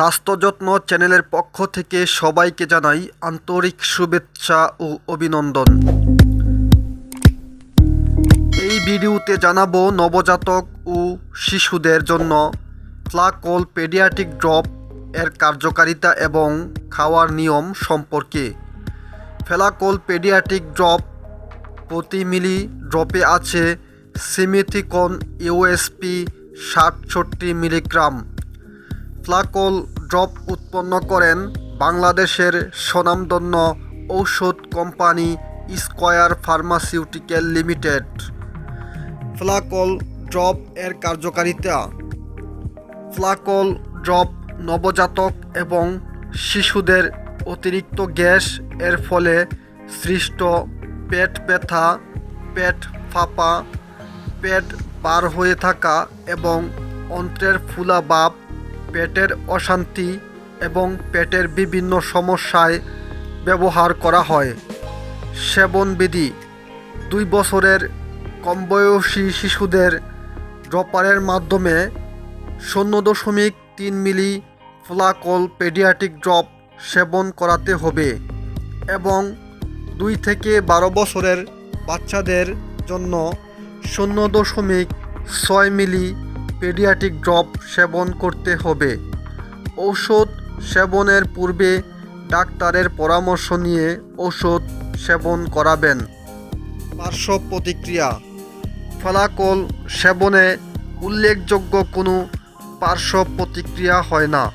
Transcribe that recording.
স্বাস্থ্য যত্ন চ্যানেলের পক্ষ থেকে সবাইকে জানাই আন্তরিক শুভেচ্ছা ও অভিনন্দন। এই ভিডিওতে জানাব নবজাতক ও শিশুদের জন্য ফ্লাকল পেডিয়াটিক ড্রপ এর কার্যকারিতা এবং খাওয়ার নিয়ম সম্পর্কে। ফেলাকল পেডিয়াট্রিক ড্রপ প্রতি মিলি ড্রপে আছে সিমিথিকন ইউএসপি ষাটষট্টি মিলিগ্রাম। ফ্লাকল ড্রপ উৎপন্ন করেন বাংলাদেশের স্বনামধন্য ঔষধ company Square Pharmaceutical Limited. Flacol drop এর কার্যকারিতা। ফ্লাকল ড্রপ নবজাতক এবং শিশুদের অতিরিক্ত গ্যাস এর ফলে সৃষ্ট পেট ব্যথা, পেট ফাঁপা, পেট বার হয়ে থাকা এবং অন্ত্রের ফুলা ভাব পেটের অশান্তি এবং পেটের বিভিন্ন সমস্যায় ব্যবহার করা হয়। সেবনবিধি, দুই বছরের কম বয়সী শিশুদের ড্রপারের মাধ্যমে শূন্য দশমিক তিন মিলি ফ্লাকল পেডিয়াটিক ড্রপ সেবন করাতে হবে এবং দুই থেকে বারো বছরের বাচ্চাদের জন্য শূন্য দশমিক ছয় মিলি পেডিয়াট্রিক ড্রপ সেবন করতে হবে। ঔষধ সেবনের পূর্বে ডাক্তারের পরামর্শ নিয়ে ঔষধ সেবন করাবেন। পার্শ্ব প্রতিক্রিয়া। ফলাকল সেবনে উল্লেখযোগ্য কোনো পার্শ্ব প্রতিক্রিয়া হয় না।